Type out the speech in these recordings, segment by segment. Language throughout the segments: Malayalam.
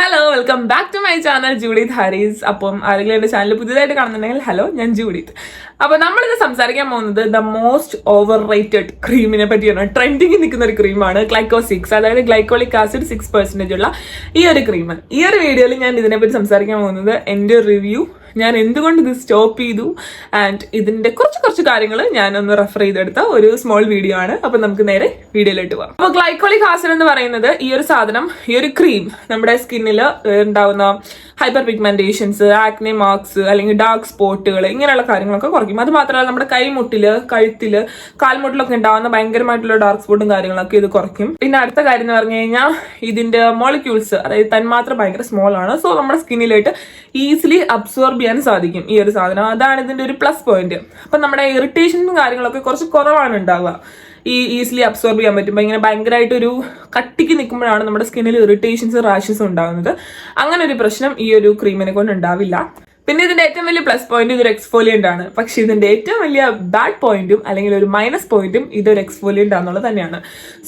Hello welcome back to my channel Judith Harris അപ്പം ആരെങ്കിലും എന്റെ ചാനൽ പുതിയതായിട്ട് കാണുന്നുണ്ടെങ്കിൽ ഹലോ ഞാൻ ജൂഡിത് അപ്പൊ നമ്മളിത് സംസാരിക്കാൻ പോകുന്നത് ദ മോസ്റ്റ് ഓവർ റേറ്റഡ് ക്രീമിനെ പറ്റിയാണ്. ട്രെൻഡിങ്ങിൽ നിൽക്കുന്ന ഒരു ക്രീമാണ് ഗ്ലൈക്കോ സിക്സ് അതായത് ഗ്ലൈക്കോളിക് ആസിഡ് സിക്സ് പെർസെന്റേജ് ഉള്ള ഈ ഒരു ക്രീം ഈ ഒരു വീഡിയോയിൽ ഞാൻ ഇതിനെപ്പറ്റി സംസാരിക്കാൻ പോകുന്നത് എന്റെ റിവ്യൂ ഞാൻ എന്തുകൊണ്ട് ഇത് സ്റ്റോപ്പ് ചെയ്തു? ആൻഡ് ഇതിന്റെ കുറച്ച് കുറച്ച് കാര്യങ്ങൾ ഞാനൊന്ന് റെഫർ ചെയ്തെടുത്ത ഒരു സ്മോൾ വീഡിയോ ആണ്. അപ്പൊ നമുക്ക് നേരെ വീഡിയോയിലോട്ട് പോകാം അപ്പൊ ഗ്ലൈക്കോളിക് ആസിഡ് എന്ന് പറയുന്നത് ഈ ഒരു സാധനം ഈ ഒരു ക്രീം നമ്മുടെ സ്കിന്നിൽ ഉണ്ടാവുന്ന ഹൈപ്പർ പിഗ്മെന്റേഷൻസ് ആക്നെ മാർക്സ് അല്ലെങ്കിൽ ഡാർക്ക് സ്പോട്ടുകൾ ഇങ്ങനെയുള്ള കാര്യങ്ങളൊക്കെ കുറയ്ക്കും. അത് മാത്രമല്ല നമ്മുടെ കൈമുട്ടിൽ കഴുത്തിൽ കാൽമുട്ടിലൊക്കെ ഉണ്ടാകുന്ന ഭയങ്കരമായിട്ടുള്ള ഡാർക്ക് സ്പോട്ടും കാര്യങ്ങളൊക്കെ ഇത് കുറയ്ക്കും. പിന്നെ അടുത്ത കാര്യം എന്ന് പറഞ്ഞു കഴിഞ്ഞാൽ ഇതിന്റെ മോളിക്യൂൾസ് അതായത് തന്മാത്ര ഭയങ്കര സ്മോൾ ആണ്. സോ നമ്മുടെ സ്കിന്നിലായിട്ട് ഈസിലി അബ്സോർബ് ചെയ്യാൻ സാധിക്കും ഈ ഒരു സാധനം. അതാണ് ഇതിന്റെ ഒരു പ്ലസ് പോയിന്റ് അപ്പൊ നമ്മുടെ ഇറിറ്റേഷനും കാര്യങ്ങളൊക്കെ കുറച്ച് കുറവാണ് ഉണ്ടാവുക. ഈ ഈസിലി അബ്സോർബ് ചെയ്യാൻ പറ്റും ഇങ്ങനെ ഭയങ്കരമായിട്ട് ഒരു കട്ടിക്ക് നിൽക്കുമ്പോഴാണ് നമ്മുടെ സ്കിന്നിൽ ഇറിറ്റേഷൻസ് റാഷസ് ഉണ്ടാകുന്നത് അങ്ങനെ ഒരു പ്രശ്നം ഈ ഒരു ക്രീമിനെ കൊണ്ട് ഉണ്ടാവില്ല. പിന്നെ ഇതിന്റെ ഏറ്റവും വലിയ പ്ലസ് പോയിന്റ് ഇതൊരു എക്സ്ഫോലിയന്റ് ആണ്. പക്ഷെ ഇതിന്റെ ഏറ്റവും വലിയ ബാഡ് പോയിന്റും അല്ലെങ്കിൽ ഒരു മൈനസ് പോയിന്റും ഇതൊരു എക്സ്ഫോലിയന്റ് ആണെന്നുള്ളത് തന്നെയാണ്.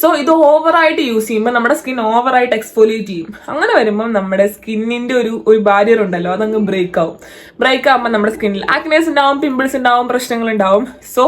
സോ ഇത് ഓവറായിട്ട് യൂസ് ചെയ്യുമ്പോൾ നമ്മുടെ സ്കിൻ ഓവറായിട്ട് എക്സ്ഫോലിയേറ്റ് ചെയ്യും. അങ്ങനെ വരുമ്പോൾ നമ്മുടെ സ്കിന്നിന്റെ ഒരു ഒരു ബാരിയർ ഉണ്ടല്ലോ അതങ്ങ് ബ്രേക്ക് ആവും. ബ്രേക്ക് ആകുമ്പോൾ നമ്മുടെ സ്കിന്നിൽ ആക്നേസ് ഉണ്ടാവും പിമ്പിൾസ് ഉണ്ടാവും പ്രശ്നങ്ങൾ ഉണ്ടാവും. സോ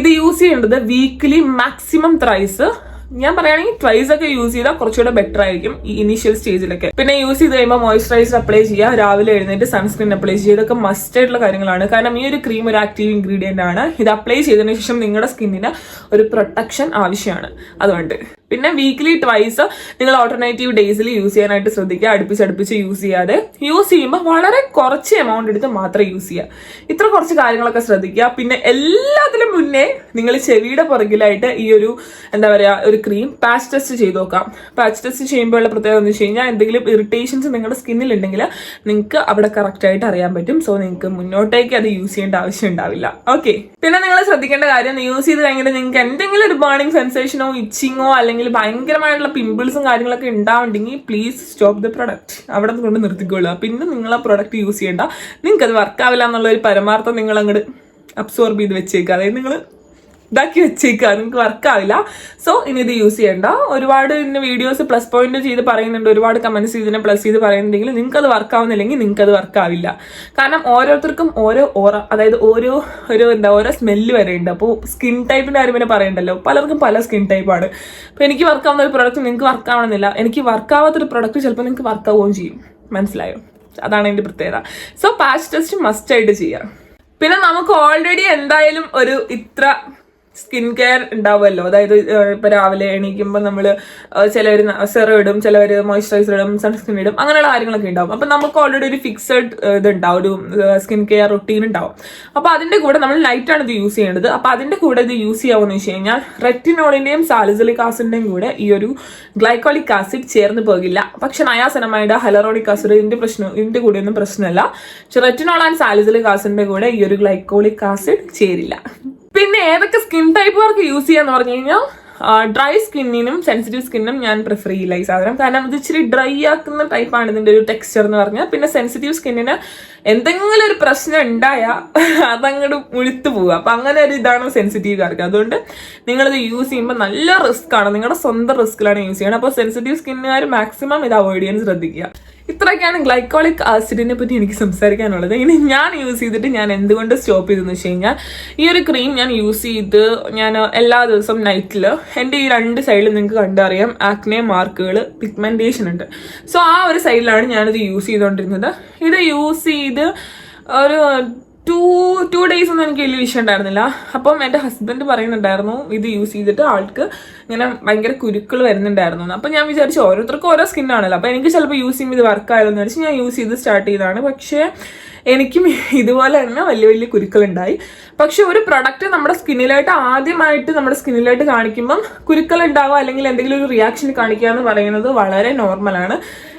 ഇത് യൂസ് ചെയ്യേണ്ടത് വീക്ക്ലി മാക്സിമം ത്രൈസ് ഞാൻ പറയുകയാണെങ്കിൽ ട്വൈസ് ഒക്കെ യൂസ് ചെയ്താൽ കുറച്ചുകൂടെ ബെറ്റർ ആയിരിക്കും ഈ ഇനീഷ്യൽ സ്റ്റേജിലൊക്കെ പിന്നെ യൂസ് ചെയ്ത് കഴിയുമ്പോൾ മോയ്സ്ചറൈസർ അപ്ലൈ ചെയ്യുക രാവിലെ എഴുന്നേറ്റ് സൺസ്ക്രീൻ അപ്ലൈ ചെയ്യുക ഇതൊക്കെ മസ്റ്റ് ആയിട്ടുള്ള കാര്യങ്ങളാണ്. കാരണം ഈ ഒരു ക്രീം ഒരു ആക്റ്റീവ് ഇൻഗ്രീഡിയന്റ് ആണ്. ഇത് അപ്ലൈ ചെയ്തതിനു ശേഷം നിങ്ങളുടെ സ്കിന്നിന് ഒരു പ്രൊട്ടക്ഷൻ ആവശ്യമാണ്. അതുകൊണ്ട് പിന്നെ വീക്ക്ലി ട്വൈസ് നിങ്ങൾ ഓൾട്ടർനേറ്റീവ് ഡേയ്സിൽ യൂസ് ചെയ്യാനായിട്ട് ശ്രദ്ധിക്കുക. അടുപ്പിച്ച് അടുപ്പിച്ച് യൂസ് ചെയ്യാതെ. യൂസ് ചെയ്യുമ്പോൾ വളരെ കുറച്ച് എമൗണ്ട് എടുത്ത് മാത്രം യൂസ് ചെയ്യുക. ഇത്ര കുറച്ച് കാര്യങ്ങളൊക്കെ ശ്രദ്ധിക്കുക. പിന്നെ എല്ലാത്തിലും മുന്നേ നിങ്ങൾ ചെവിയുടെ പുറകിലായിട്ട് ഈ ഒരു എന്താ പറയുക ഒരു ക്രീം പാച്ച് ടെസ്റ്റ് ചെയ്ത് നോക്കാം. പാച്ച് ടെസ്റ്റ് ചെയ്യുമ്പോഴുള്ള പ്രത്യേകത എന്ന് വെച്ച് കഴിഞ്ഞാൽ എന്തെങ്കിലും ഇറിറ്റേഷൻസ് നിങ്ങളുടെ സ്കിന്നിൽ ഉണ്ടെങ്കിൽ നിങ്ങൾക്ക് അവിടെ കറക്റ്റായിട്ട് അറിയാൻ പറ്റും. സോ നിങ്ങൾക്ക് മുന്നോട്ടേക്ക് അത് യൂസ് ചെയ്യേണ്ട ആവശ്യം ഉണ്ടാവില്ല. ഓക്കെ പിന്നെ നിങ്ങൾ ശ്രദ്ധിക്കേണ്ട കാര്യം യൂസ് ചെയ്ത് കഴിഞ്ഞിട്ട് നിങ്ങൾക്ക് എന്തെങ്കിലും ഒരു ബേണിംഗ് സെൻസേഷനോ ഇച്ചിങ്ങോ അല്ലെങ്കിൽ ഭയങ്കരമായിട്ടുള്ള പിമ്പിൾസും കാര്യങ്ങളൊക്കെ ഉണ്ടാവുണ്ടെങ്കിൽ പ്ലീസ് സ്റ്റോപ്പ് ദ പ്രൊഡക്റ്റ് അവിടെ നിന്ന് കൊണ്ട് നിർത്തിക്കൊള്ളുക പിന്നെ നിങ്ങൾ ആ പ്രൊഡക്റ്റ് യൂസ് ചെയ്യേണ്ട. നിങ്ങൾക്ക് അത് വർക്കാവില്ല എന്നുള്ള ഒരു പരമാർത്ഥം നിങ്ങൾ അങ്ങോട്ട് അബ്സോർബ് ചെയ്ത് വെച്ചേക്കുക അതായത് നിങ്ങൾ ഇതാക്കി വെച്ചേക്കുക നിങ്ങൾക്ക് വർക്കാവില്ല സോ ഇനി ഇത് യൂസ് ചെയ്യണ്ട. ഒരുപാട് ഇന്ന് വീഡിയോസ് പ്ലസ് പോയിന്റ് ചെയ്ത് പറയുന്നുണ്ട്. ഒരുപാട് കമന്റ്സ് ഇതിനെ പ്ലസ് ചെയ്ത് പറയുന്നുണ്ടെങ്കിൽ നിങ്ങൾക്ക് അത് വർക്കാവുന്നില്ലെങ്കിൽ നിങ്ങൾക്ക് അത് വർക്കാവില്ല കാരണം ഓരോരുത്തർക്കും ഓരോ ഓറ അതായത് ഓരോ ഒരു എന്താ ഓരോ സ്മെല്ല് വരെ ഉണ്ട്. അപ്പോൾ സ്കിൻ ടൈപ്പിന്റെ കാര്യം പിന്നെ പറയണ്ടല്ലോ. പലർക്കും പല സ്കിൻ ടൈപ്പാണ് അപ്പോൾ എനിക്ക് വർക്കാവുന്ന ഒരു പ്രൊഡക്റ്റ് നിങ്ങൾക്ക് വർക്കാവണമെന്നില്ല എനിക്ക് വർക്കാവാത്തൊരു പ്രൊഡക്റ്റ് ചിലപ്പോൾ നിങ്ങൾക്ക് വർക്കാവുകയും ചെയ്യും. മനസ്സിലായോ? അതാണ് എന്റെ പ്രത്യേകത. സോ പാച്ച് ടെസ്റ്റ് മസ്റ്റ് ആയിട്ട് ചെയ്യാം. പിന്നെ നമുക്ക് ഓൾറെഡി എന്തായാലും ഒരു ഇത്ര സ്കിൻ കെയർ ഉണ്ടാവുമല്ലോ. അതായത് ഇപ്പൊ രാവിലെ എണീക്കുമ്പോൾ നമ്മൾ ചിലവർ സെറം ഇടും ചിലവർ മോയ്സ്ചറൈസർ ഇടും സൺസ്ക്രീൻ ഇടും അങ്ങനെയുള്ള കാര്യങ്ങളൊക്കെ ഉണ്ടാവും. അപ്പൊ നമുക്ക് ഓൾറെഡി ഒരു ഫിക്സഡ് ഇത് ഉണ്ടാവും ഒരു സ്കിൻ കെയർ റൊട്ടീൻ ഉണ്ടാവും. അപ്പൊ അതിന്റെ കൂടെ നമ്മൾ ലൈറ്റ് ആണ് ഇത് യൂസ് ചെയ്യേണ്ടത് അപ്പൊ അതിന്റെ കൂടെ ഇത് യൂസ് ചെയ്യാമെന്ന് വെച്ച് കഴിഞ്ഞാൽ റെറ്റിനോളിന്റെയും സാലിസിലിക് ആസിഡിന്റെയും കൂടെ ഈ ഒരു ഗ്ലൈക്കോളിക് ആസിഡ് ചേർന്ന് പോകില്ല. പക്ഷെ നയാസനമായിട്ട് ഹലറോണിക് ആസിഡ് ഇതിന്റെ പ്രശ്നം കൂടെ ഒന്നും പ്രശ്നമല്ല. പക്ഷെ റെറ്റിനോൾ ആൻഡ് സാലിസിലിക് ആസിഡിന്റെ കൂടെ ഈ ഒരു ഗ്ലൈക്കോളിക് ആസിഡ് ചേരില്ല. പിന്നെ ഏതൊക്കെ സ്കിൻ ടൈപ്പുകാർക്ക് യൂസ് ചെയ്യാന്ന് പറഞ്ഞു കഴിഞ്ഞാൽ ഡ്രൈ സ്കിന്നിനും സെൻസിറ്റീവ് സ്കിന്നിനും ഞാൻ പ്രിഫർ ചെയ്യില്ല ഈ സാധനം. കാരണം ഇത് ഇച്ചിരി ഡ്രൈ ആക്കുന്ന ടൈപ്പാണ് ഇതിന്റെ ഒരു ടെക്സ്ചർ എന്ന് പറഞ്ഞാൽ. പിന്നെ സെൻസിറ്റീവ് സ്കിന്നിന് എന്തെങ്കിലും ഒരു പ്രശ്നം ഉണ്ടായാൽ അതങ്ങോട്ട് മുഴുത്തു പോവുക. അപ്പൊ അങ്ങനെ ഒരു ഇതാണ് സെൻസിറ്റീവുകാർക്ക് അതുകൊണ്ട് നിങ്ങളിത് യൂസ് ചെയ്യുമ്പോൾ നല്ല റിസ്ക് ആണ്. നിങ്ങളുടെ സ്വന്തം റിസ്ക്കിലാണ് യൂസ് ചെയ്യണം അപ്പോൾ സെൻസിറ്റീവ് സ്കിന്നുകാർ മാക്സിമം ഇത് അവോയ്ഡ് ചെയ്യാൻ ശ്രദ്ധിക്കുക. ഇത്രയൊക്കെയാണ് ഗ്ലൈക്കോളിക് ആസിഡിനെ പറ്റി എനിക്ക് സംസാരിക്കാനുള്ളത്. ഇനി ഞാൻ യൂസ് ചെയ്തിട്ട് ഞാൻ എന്തുകൊണ്ട് സ്റ്റോപ്പ് ചെയ്തെന്ന് വെച്ച് കഴിഞ്ഞാൽ ഈ ഒരു ക്രീം ഞാൻ യൂസ് ചെയ്ത് ഞാൻ എല്ലാ ദിവസവും നൈറ്റിൽ എന്റെ ഈ രണ്ട് സൈഡിൽ നിങ്ങൾക്ക് കണ്ടറിയാം ആക്നെ മാർക്കുകൾ പിഗ്മെന്റേഷൻ ഉണ്ട്. സോ ആ ഒരു സൈഡിലാണ് ഞാനിത് യൂസ് ചെയ്തുകൊണ്ടിരുന്നത് ഇത് യൂസ് ചെയ്ത് ഒരു ടു ടു ഡേയ്സ് ഒന്നും എനിക്ക് വലിയ വിഷയം ഉണ്ടായിരുന്നില്ല. അപ്പം എന്റെ ഹസ്ബൻഡ് പറയുന്നുണ്ടായിരുന്നു ഇത് യൂസ് ചെയ്തിട്ട് ആൾക്ക് ഇങ്ങനെ ഭയങ്കര കുരുക്കൾ വരുന്നുണ്ടായിരുന്നു എന്ന്. അപ്പം ഞാൻ വിചാരിച്ചു ഓരോരുത്തർക്കും ഓരോ സ്കിൻ ആണല്ലോ. അപ്പം എനിക്ക് ചിലപ്പോൾ യൂസ് ചെയ്യുമ്പോൾ ഇത് വർക്ക് എന്ന് വിചാരിച്ച് ഞാൻ യൂസ് ചെയ്ത് സ്റ്റാർട്ട് ചെയ്തതാണ്. പക്ഷേ എനിക്കും ഇതുപോലെ തന്നെ വലിയ വലിയ കുരുക്കളുണ്ടായി. പക്ഷെ ഒരു പ്രൊഡക്റ്റ് നമ്മുടെ സ്കിന്നിലായിട്ട് ആദ്യമായിട്ട് നമ്മുടെ സ്കിന്നിലായിട്ട് കാണിക്കുമ്പം കുരുക്കൾ ഉണ്ടാവുക അല്ലെങ്കിൽ എന്തെങ്കിലും ഒരു റിയാക്ഷൻ കാണിക്കുക എന്ന് പറയുന്നത് വളരെ നോർമലാണ്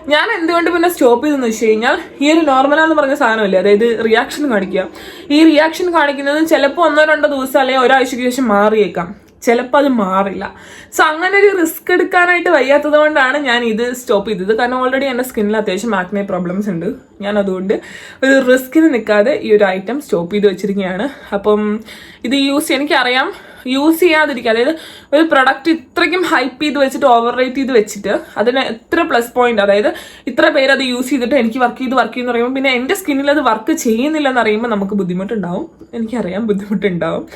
ഞാൻ എന്തുകൊണ്ട് പിന്നെ സ്റ്റോപ്പ് ചെയ്തെന്ന് വെച്ച് കഴിഞ്ഞാൽ ഈ ഒരു നോർമലാന്ന് പറഞ്ഞ സാധനമല്ലേ? അതായത് റിയാക്ഷൻ കാണിക്കുക. ഈ റിയാക്ഷൻ കാണിക്കുന്നത് ചിലപ്പോൾ ഒന്നോ രണ്ടോ ദിവസം അല്ലെങ്കിൽ ഒരാഴ്ചയ്ക്ക് ശേഷം മാറിയേക്കാം. ചിലപ്പോൾ അത് മാറില്ല. സോ അങ്ങനെ ഒരു റിസ്ക് എടുക്കാനായിട്ട് വയ്യാത്തത് കൊണ്ടാണ് ഞാൻ ഇത് സ്റ്റോപ്പ് ചെയ്തത്. കാരണം ഓൾറെഡി എന്റെ സ്കിന്നിൽ അത്യാവശ്യം ആക്നെ പ്രോബ്ലംസ് ഉണ്ട്. ഞാൻ അതുകൊണ്ട് ഒരു റിസ്കിന് നിൽക്കാതെ ഈ ഒരു ഐറ്റം സ്റ്റോപ്പ് ചെയ്ത് വെച്ചിരിക്കുകയാണ്. അപ്പം ഇത് യൂസ് എനിക്കറിയാം. യൂസ് ചെയ്യാതിരിക്കുക. അതായത് ഒരു പ്രൊഡക്റ്റ് ഇത്രയ്ക്കും ഹൈപ്പ് ചെയ്ത് വെച്ചിട്ട് ഓവർ റേറ്റ് ചെയ്ത് വെച്ചിട്ട് അതിന് എത്ര പ്ലസ് പോയിന്റ് അതായത് ഇത്ര പേര് അത് യൂസ് ചെയ്തിട്ട് എനിക്ക് വർക്ക് ചെയ്ത് വർക്ക് ചെയ്യുന്ന പറയുമ്പോൾ പിന്നെ എന്റെ സ്കിന്നിൽ അത് വർക്ക് ചെയ്യുന്നില്ല എന്ന് അറിയുമ്പോൾ നമുക്ക് ബുദ്ധിമുട്ടുണ്ടാവും. എനിക്കറിയാം ബുദ്ധിമുട്ടുണ്ടാവും.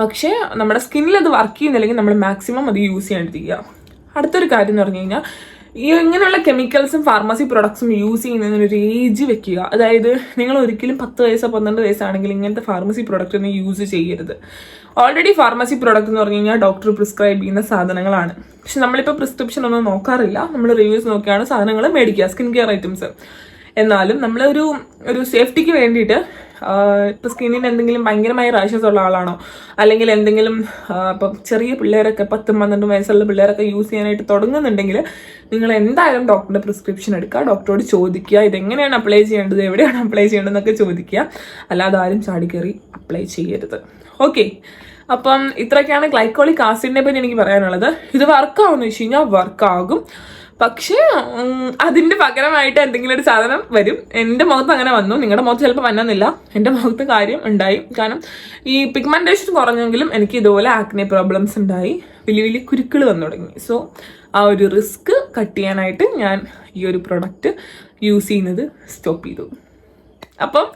പക്ഷേ നമ്മുടെ സ്കിന്നിൽ അത് വർക്ക് ചെയ്യുന്നില്ലെങ്കിൽ നമ്മൾ മാക്സിമം അത് യൂസ് ചെയ്യാണ്ടിരിക്കുക. അടുത്തൊരു കാര്യം എന്ന് പറഞ്ഞു കഴിഞ്ഞാൽ ഈ ഇങ്ങനെയുള്ള കെമിക്കൽസും ഫാർമസി പ്രൊഡക്ട്സും യൂസ് ചെയ്യുന്നതിന് ഒരു ഏജ് വെക്കുക. അതായത് നിങ്ങൾ ഒരിക്കലും പത്ത് വയസ്സോ പന്ത്രണ്ട് വയസ്സാണെങ്കിൽ ഇങ്ങനത്തെ ഫാർമസി പ്രൊഡക്റ്റ് ഒന്നും യൂസ് ചെയ്യരുത്. ഓൾറെഡി ഫാർമസി പ്രൊഡക്റ്റ് എന്ന് പറഞ്ഞു കഴിഞ്ഞാൽ ഡോക്ടർ പ്രിസ്ക്രൈബ് ചെയ്യുന്ന സാധനങ്ങളാണ്. പക്ഷെ നമ്മളിപ്പോൾ പ്രിസ്ക്രിപ്ഷൻ ഒന്നും നോക്കാറില്ല. നമ്മൾ റിവ്യൂസ് നോക്കിയാണ് സാധനങ്ങൾ മേടിക്കുക സ്കിൻ കെയർ ഐറ്റംസ് എന്നാലും നമ്മളൊരു ഒരു സേഫ്റ്റിക്ക് വേണ്ടിയിട്ട് ഇപ്പോൾ സ്കിന്നിന് എന്തെങ്കിലും ഭയങ്കരമായ റാഷസ് ഉള്ള ആളാണോ? അല്ലെങ്കിൽ എന്തെങ്കിലും ഇപ്പം ചെറിയ പിള്ളേരൊക്കെ പത്തും പന്ത്രണ്ടും വയസ്സുള്ള പിള്ളേരൊക്കെ യൂസ് ചെയ്യാനായിട്ട് തുടങ്ങുന്നുണ്ടെങ്കിൽ നിങ്ങൾ എന്തായാലും ഡോക്ടറിന്റെ പ്രിസ്ക്രിപ്ഷൻ എടുക്കുക. ഡോക്ടറോട് ചോദിക്കുക. ഇതെങ്ങനെയാണ് അപ്ലൈ ചെയ്യേണ്ടത്? എവിടെയാണ് അപ്ലൈ ചെയ്യേണ്ടതെന്നൊക്കെ ചോദിക്കുക. അല്ലാതെ ആരും ചാടിക്കയറി അപ്ലൈ ചെയ്യരുത്. ഓക്കെ അപ്പം ഇത്രയൊക്കെയാണ് ഗ്ലൈക്കോളിക് ആസിഡിനെ പറ്റി എനിക്ക് പറയാനുള്ളത്. ഇത് വർക്കാവുമെന്ന് വെച്ച് കഴിഞ്ഞാൽ വർക്കാകും പക്ഷേ അതിന്റെ പകരമായിട്ട് എന്തെങ്കിലും ഒരു സാധനം വരും. എന്റെ മുഖത്ത് അങ്ങനെ വന്നു. നിങ്ങളുടെ മുഖത്ത് ചിലപ്പോൾ വന്നെന്നില്ല. എന്റെ മുഖത്ത് കാര്യം ഉണ്ടായി. കാരണം ഈ പിഗ്മെന്റേഷൻ കുറഞ്ഞെങ്കിലും എനിക്ക് ഇതുപോലെ ആക്നെ പ്രോബ്ലംസ് ഉണ്ടായി. വലിയ വലിയ കുരുക്കൾ വന്നു തുടങ്ങി. സോ ആ ഒരു റിസ്ക് കട്ട് ചെയ്യാനായിട്ട് ഞാൻ ഈ ഒരു പ്രൊഡക്റ്റ് യൂസ് ചെയ്യുന്നത് സ്റ്റോപ്പ് ചെയ്തു. അപ്പം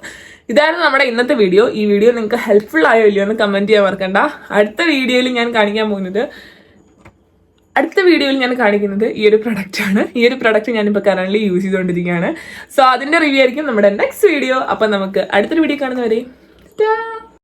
ഇതായിരുന്നു നമ്മുടെ ഇന്നത്തെ വീഡിയോ ഈ വീഡിയോ നിങ്ങൾക്ക് ഹെൽപ്ഫുൾ ആയോ ഇല്ലയോ എന്ന് കമന്റ് ചെയ്യാൻ മറക്കണ്ട. അടുത്ത വീഡിയോയിൽ ഞാൻ കാണിക്കാൻ പോകുന്നത് അടുത്ത വീഡിയോയിൽ ഞാൻ കാണിക്കുന്നത് ഈ ഒരു പ്രൊഡക്റ്റ് ആണ്. ഈ ഒരു പ്രൊഡക്റ്റ് ഞാനിപ്പോൾ കറണ്ട്ലി യൂസ് ചെയ്തുകൊണ്ടിരിക്കുകയാണ്. സോ അതിന്റെ റിവ്യൂ ആയിരിക്കും നമ്മുടെ നെക്സ്റ്റ് വീഡിയോ അപ്പം നമുക്ക് അടുത്തൊരു വീഡിയോ കാണുന്നവരെ